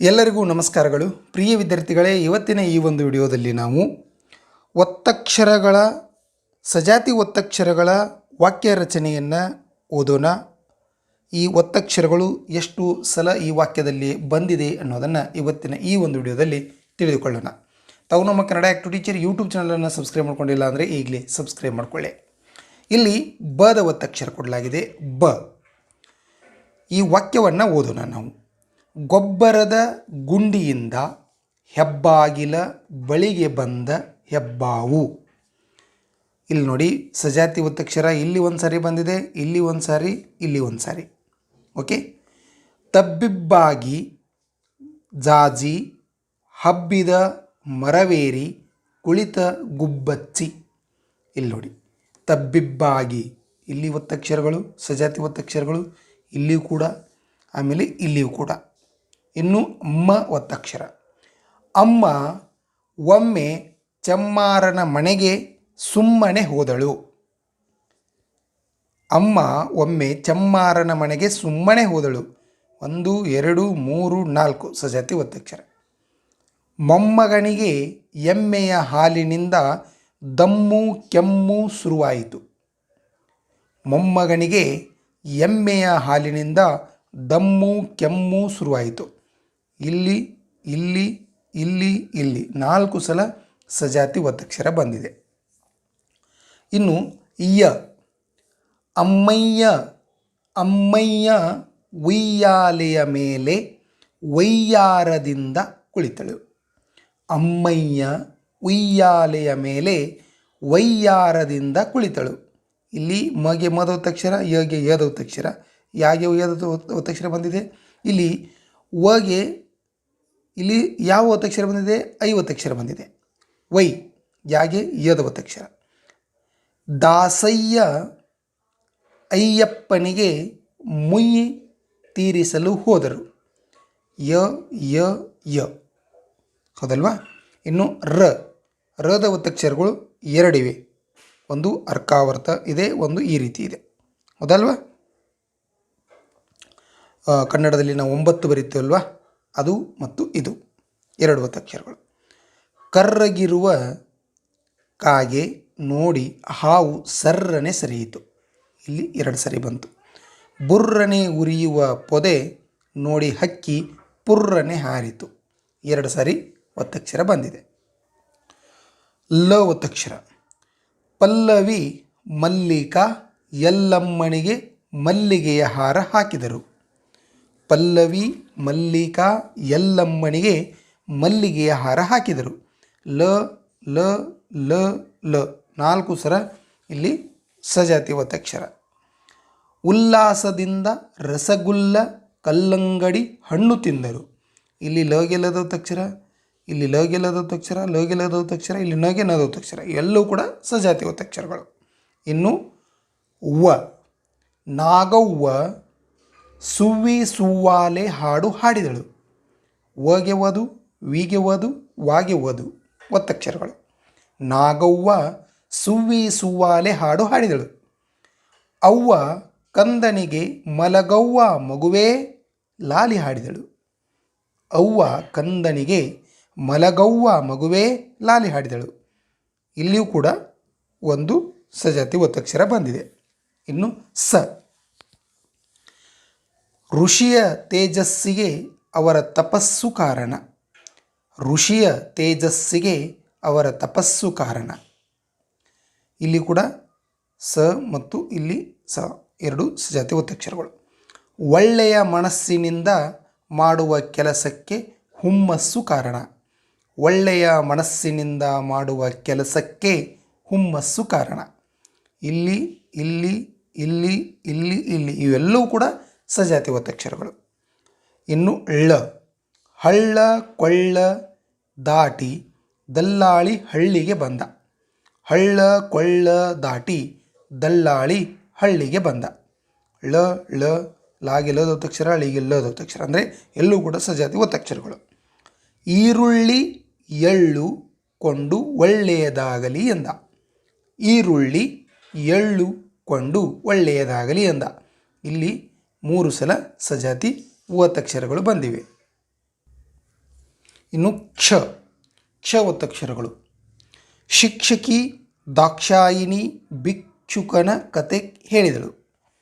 ಎಲ್ಲರಿಗೂ ನಮಸ್ಕಾರಗಳು. ಪ್ರಿಯ ವಿದ್ಯಾರ್ಥಿಗಳೇ, ಇವತ್ತಿನ ಈ ಒಂದು ವಿಡಿಯೋದಲ್ಲಿ ನಾವು ಒತ್ತಕ್ಷರಗಳ, ಸಜಾತಿ ಒತ್ತಕ್ಷರಗಳ ವಾಕ್ಯ ರಚನೆಯನ್ನು ಓದೋಣ. ಈ ಒತ್ತಕ್ಷರಗಳು ಎಷ್ಟು ಸಲ ಈ ವಾಕ್ಯದಲ್ಲಿ ಬಂದಿದೆ ಅನ್ನೋದನ್ನು ಇವತ್ತಿನ ಈ ಒಂದು ವಿಡಿಯೋದಲ್ಲಿ ತಿಳಿದುಕೊಳ್ಳೋಣ. ತಾವು ನಮ್ಮ ಕನ್ನಡ ಆ್ಯಕ್ಟು ಟೀಚರ್ ಯೂಟ್ಯೂಬ್ ಚಾನಲನ್ನು ಸಬ್ಸ್ಕ್ರೈಬ್ ಮಾಡ್ಕೊಂಡಿಲ್ಲ ಅಂದರೆ ಈಗಲೇ ಸಬ್ಸ್ಕ್ರೈಬ್ ಮಾಡಿಕೊಳ್ಳಿ. ಇಲ್ಲಿ ಬದ ಒತ್ತಕ್ಷರ ಕೊಡಲಾಗಿದೆ. ಬ. ಈ ವಾಕ್ಯವನ್ನು ಓದೋಣ ನಾವು. ಗೊಬ್ಬರದ ಗುಂಡಿಯಿಂದ ಹೆಬ್ಬಾಗಿಲ ಬಳಿಗೆ ಬಂದ ಹೆಬ್ಬಾವು. ಇಲ್ಲಿ ನೋಡಿ, ಸಜಾತಿ ಒತ್ತಕ್ಷರ ಇಲ್ಲಿ ಒಂದು ಸಾರಿ ಬಂದಿದೆ, ಇಲ್ಲಿ ಒಂದು ಸಾರಿ, ಇಲ್ಲಿ ಒಂದು ಸಾರಿ. ಓಕೆ ತಬ್ಬಿಬ್ಬಾಗಿ ಜಾಜಿ, ಹಬ್ಬಿದ ಮರವೇರಿ, ಕುಳಿತ ಗುಬ್ಬಚ್ಚಿ. ಇಲ್ಲಿ ನೋಡಿ, ತಬ್ಬಿಬ್ಬಾಗಿ. ಇಲ್ಲಿ ಒತ್ತಕ್ಷರಗಳು, ಸಜಾತಿ ಒತ್ತಕ್ಷರಗಳು, ಇಲ್ಲಿಯೂ ಕೂಡ, ಆಮೇಲೆ ಇಲ್ಲಿಯೂ ಕೂಡ. ಇನ್ನು ಅಮ್ಮ ಒತ್ತಕ್ಷರ. ಅಮ್ಮ ಒಮ್ಮೆ ಚಮ್ಮಾರನ ಮನೆಗೆ ಸುಮ್ಮನೆ ಹೋದಳು. ಅಮ್ಮ ಒಮ್ಮೆ ಚಮ್ಮಾರನ ಮನೆಗೆ ಸುಮ್ಮನೆ ಹೋದಳು. ಒಂದು, ಎರಡು, ಮೂರು, ನಾಲ್ಕು ಸಜಾತಿ ಒತ್ತಕ್ಷರ. ಮೊಮ್ಮಗನಿಗೆ ಎಮ್ಮೆಯ ಹಾಲಿನಿಂದ ದಮ್ಮು, ಕೆಮ್ಮು ಶುರುವಾಯಿತು. ಮೊಮ್ಮಗನಿಗೆ ಎಮ್ಮೆಯ ಹಾಲಿನಿಂದ ದಮ್ಮು, ಕೆಮ್ಮು ಶುರುವಾಯಿತು. ಇಲ್ಲಿ ಇಲ್ಲಿ ಇಲ್ಲಿ ಇಲ್ಲಿ. ನಾಲ್ಕು ಸಲ ಸಜಾತಿ ಒತ್ತಕ್ಷರ ಬಂದಿದೆ. ಇನ್ನು ಇಯ್ಯ ಅಮ್ಮಯ್ಯ ಅಮ್ಮಯ್ಯ ಉಯ್ಯಾಲೆಯ ಮೇಲೆ ವೈಯಾರದಿಂದ ಕುಳಿತಳು. ಅಮ್ಮಯ್ಯ ಉಯ್ಯಾಲೆಯ ಮೇಲೆ ವೈಯಾರದಿಂದ ಕುಳಿತಳು. ಇಲ್ಲಿ ಮಗೆ ಮದ ಒತ್ತಕ್ಷರ ಯಗೆ ಯದ ಒತ್ತಕ್ಷರ ಯಾಗೆ ಯದ ಒತ್ತಕ್ಷರ ಬಂದಿದೆ? ಇಲ್ಲಿ ವಗೆ ಇಲ್ಲಿ ಯಾವ ಒತ್ತಕ್ಷರ ಬಂದಿದೆ? ಐ ಒತ್ತಕ್ಷರ ಬಂದಿದೆ. ವೈ ಯಾಗೆ ಯದ ಒತ್ತಕ್ಷರ ದಾಸಯ್ಯ ಅಯ್ಯಪ್ಪನಿಗೆ ಮುಯ್ಯಿ ತೀರಿಸಲು ಹೋದರು. ಯ ಯ ಯ. ಹೌದಲ್ವಾ? ಇನ್ನು ರ, ರದ ಒತ್ತಕ್ಷರಗಳು ಎರಡಿವೆ. ಒಂದು ಅರ್ಕಾವರ್ತ ಇದೆ, ಒಂದು ಈ ರೀತಿ ಇದೆ. ಹೌದಲ್ವಾ? ಕನ್ನಡದಲ್ಲಿ ನಾವು ಒಂಬತ್ತು ಬರೀತೀವಲ್ವಾ? ಅದು ಮತ್ತು ಇದು ಎರಡು ಒತ್ತಕ್ಷರಗಳು ಕರ್ರಗಿರುವ ಕಾಗೆ ನೋಡಿ ಹಾವು ಸರ್ರನೆ ಸರಿಯಿತು. ಇಲ್ಲಿ ಎರಡು ಸರಿ ಬಂತು. ಬುರ್ರನೆ ಉರಿಯುವ ಪೊದೆ ನೋಡಿ ಹಕ್ಕಿ ಪುರ್ರನೆ ಹಾರಿತು. ಎರಡು ಸರಿ ಒತ್ತಕ್ಷರ ಬಂದಿದೆ. ಲ ಒತ್ತಕ್ಷರ. ಪಲ್ಲವಿ ಮಲ್ಲಿಕಾ ಯಲ್ಲಮ್ಮನಿಗೆ ಮಲ್ಲಿಗೆಯ ಹಾರ ಹಾಕಿದರು. ಪಲ್ಲವಿ, ಮಲ್ಲಿಕಾ ಯಲ್ಲಮ್ಮನಿಗೆ ಮಲ್ಲಿಗೆಯ ಹಾರ ಹಾಕಿದರು. ಲ ಲ ಲ ಲ ನಾಲ್ಕು ಸರ ಇಲ್ಲಿ ಸಜಾತಿ ಒತ್ತಕ್ಷರ ಉಲ್ಲಾಸದಿಂದ ರಸಗುಲ್ಲ ಕಲ್ಲಂಗಡಿ ಹಣ್ಣು ತಿಂದರು. ಇಲ್ಲಿ ಲಗೆಲ್ಲದ ಒತ್ತಕ್ಷರ ಇಲ್ಲಿ ಲಗೆಲ್ಲದ ಒತ್ತಕ್ಷರ ಲಗೆಲ್ಲದ ಒತ್ತಕ್ಷರ ಇಲ್ಲಿ ನಗೆನದ ಒತ್ತಕ್ಷರ ಎಲ್ಲವೂ ಕೂಡ ಸಜಾತಿ ಒತ್ತಕ್ಷರಗಳು ಇನ್ನು ವ ನಾಗವ್ವ ಸುವ್ವಿ ಸುವ್ವಾಲೆ ಹಾಡು ಹಾಡಿದಳು. ಓಗೆ ಓದು ವಿಗೆ ಓದು ವಾಗೆ ವಧು ಒತ್ತಕ್ಷರಗಳು. ನಾಗವ್ವ ಸುವ್ವಿ ಸುವ್ವಾಲೆ ಹಾಡು ಹಾಡಿದಳು. ಅವ್ವ ಕಂದನಿಗೆ ಮಲಗವ್ವ ಮಗುವೇ ಲಾಲಿ ಹಾಡಿದಳು. ಅವ್ವ ಕಂದನಿಗೆ ಮಲಗವ್ವ ಮಗುವೇ ಲಾಲಿ ಹಾಡಿದಳು. ಇಲ್ಲಿಯೂ ಕೂಡ ಒಂದು ಸಜಾತಿ ಒತ್ತಕ್ಷರ ಬಂದಿದೆ. ಇನ್ನು ಸ. ಋಷಿಯ ತೇಜಸ್ಸಿಗೆ ಅವರ ತಪಸ್ಸು ಕಾರಣ. ಋಷಿಯ ತೇಜಸ್ಸಿಗೆ ಅವರ ತಪಸ್ಸು ಕಾರಣ. ಇಲ್ಲಿ ಕೂಡ ಸ ಮತ್ತು ಇಲ್ಲಿ ಸ ಎರಡು ಸಜಾತಿ ಒತ್ತಕ್ಷರಗಳು. ಒಳ್ಳೆಯ ಮನಸ್ಸಿನಿಂದ ಮಾಡುವ ಕೆಲಸಕ್ಕೆ ಹುಮ್ಮಸ್ಸು ಕಾರಣ. ಒಳ್ಳೆಯ ಮನಸ್ಸಿನಿಂದ ಮಾಡುವ ಕೆಲಸಕ್ಕೆ ಹುಮ್ಮಸ್ಸು ಕಾರಣ. ಇಲ್ಲಿ ಇಲ್ಲಿ ಇಲ್ಲಿ ಇಲ್ಲಿ ಇಲ್ಲಿ ಇವೆಲ್ಲವೂ ಕೂಡ ಸಜಾತಿ ಒತ್ತಕ್ಷರಗಳು ಇನ್ನು ಳ, ಹಳ್ಳ, ಕೊಳ್ಳ, ದಾಟಿ, ದಲ್ಲಾಳಿ, ಹಳ್ಳಿಗೆ ಬಂದ. ಹಳ್ಳ, ಕೊಳ್ಳ, ದಾಟಿ, ದಲ್ಲಾಳಿ, ಹಳ್ಳಿಗೆ ಬಂದ. ಳ ಳ, ಲಾಗೆ ಲದ ಒತ್ತಕ್ಷರ ಅಳಿಗೆ ಲದ ಒತ್ತಕ್ಷರ ಅಂದರೆ ಎಲ್ಲೂ ಕೂಡ ಸಜಾತಿ ಒತ್ತಕ್ಷರಗಳು ಈರುಳ್ಳಿ, ಎಳ್ಳು, ಕೊಂಡು, ಒಳ್ಳೆಯದಾಗಲಿ ಎಂದ. ಈರುಳ್ಳಿ, ಎಳ್ಳು, ಕೊಂಡು, ಒಳ್ಳೆಯದಾಗಲಿ ಎಂದ. ಇಲ್ಲಿ ಮೂರು ಸಲ ಸಜಾತಿ ಒತ್ತಕ್ಷರಗಳು ಬಂದಿವೆ. ಇನ್ನು ಕ್ಷ ಕ್ಷ ಒತ್ತಕ್ಷರಗಳು ಶಿಕ್ಷಕಿ ದಾಕ್ಷಾಯಿನಿ ಭಿಕ್ಷುಕನ ಕತೆ ಹೇಳಿದಳು,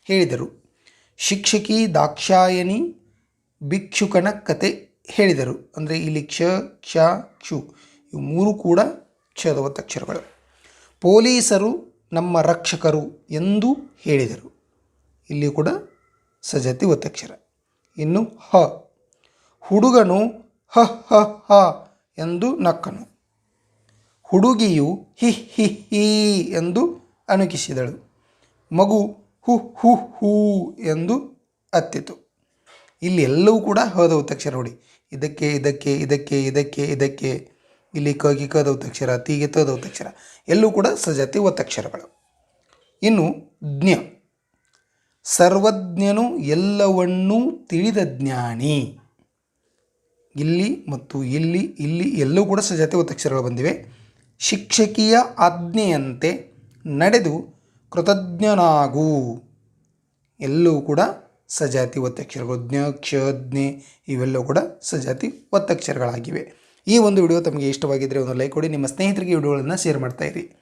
ಹೇಳಿದರು. ಶಿಕ್ಷಕಿ ದಾಕ್ಷಾಯಣಿ ಭಿಕ್ಷುಕನ ಕತೆ ಹೇಳಿದರು. ಅಂದರೆ ಇಲ್ಲಿ ಕ್ಷ ಕ್ಷ, ಕ್ಷು, ಇವು ಮೂರು ಕೂಡ ಕ್ಷದ ಒತ್ತಕ್ಷರಗಳು ಪೊಲೀಸರು ನಮ್ಮ ರಕ್ಷಕರು ಎಂದು ಹೇಳಿದರು. ಇಲ್ಲಿ ಕೂಡ ಸಜಾತಿ ಒತ್ತಕ್ಷರ ಇನ್ನು ಹ. ಹುಡುಗನು ಹ ಹ ಹ ಎಂದು ನಕ್ಕನು. ಹುಡುಗಿಯು ಹಿ ಹಿ ಹಿ ಎಂದು ಅಣುಕಿಸಿದಳು. ಮಗು ಹು ಹು, ಹೂ ಎಂದು ಅತ್ತಿತು. ಇಲ್ಲಿ ಎಲ್ಲವೂ ಕೂಡ ಹದ ಒತ್ತಕ್ಷರ ನೋಡಿ. ಇದಕ್ಕೆ ಇದಕ್ಕೆ ಇದಕ್ಕೆ ಇದಕ್ಕೆ ಇದಕ್ಕೆ. ಇಲ್ಲಿ ಕಗಿ ಕದ ಒತ್ತಕ್ಷರ ತೀಗೆ ತದ ಒತ್ತಕ್ಷರ ಎಲ್ಲೂ ಕೂಡ ಸಜಾತಿ ಒತ್ತಕ್ಷರಗಳು ಇನ್ನು ಜ್ಞ. ಸರ್ವಜ್ಞನು ಎಲ್ಲವನ್ನೂ ತಿಳಿದ ಜ್ಞಾನಿ. ಇಲ್ಲಿ ಮತ್ತು ಇಲ್ಲಿ ಇಲ್ಲಿ ಎಲ್ಲೂ ಕೂಡ ಸಜಾತಿ ಒತ್ತಕ್ಷರಗಳು ಬಂದಿವೆ. ಶಿಕ್ಷಕಿಯ ಆಜ್ಞೆಯಂತೆ ನಡೆದು ಕೃತಜ್ಞನಾಗು. ಎಲ್ಲವೂ ಕೂಡ ಸಜಾತಿ ಒತ್ತಕ್ಷರಗಳು, ಜ್ಞ, ಕ್ಷ, ಜ್ಞೆ ಇವೆಲ್ಲವೂ ಕೂಡ ಸಜಾತಿ ಒತ್ತಕ್ಷರಗಳಾಗಿವೆ. ಈ ಒಂದು ವಿಡಿಯೋ ತಮಗೆ ಇಷ್ಟವಾಗಿದ್ದರೆ ಒಂದು ಲೈಕ್ ಕೊಡಿ, ನಿಮ್ಮ ಸ್ನೇಹಿತರಿಗೆ ವಿಡಿಯೋಗಳನ್ನು ಶೇರ್ ಮಾಡ್ತಾ ಇರಿ.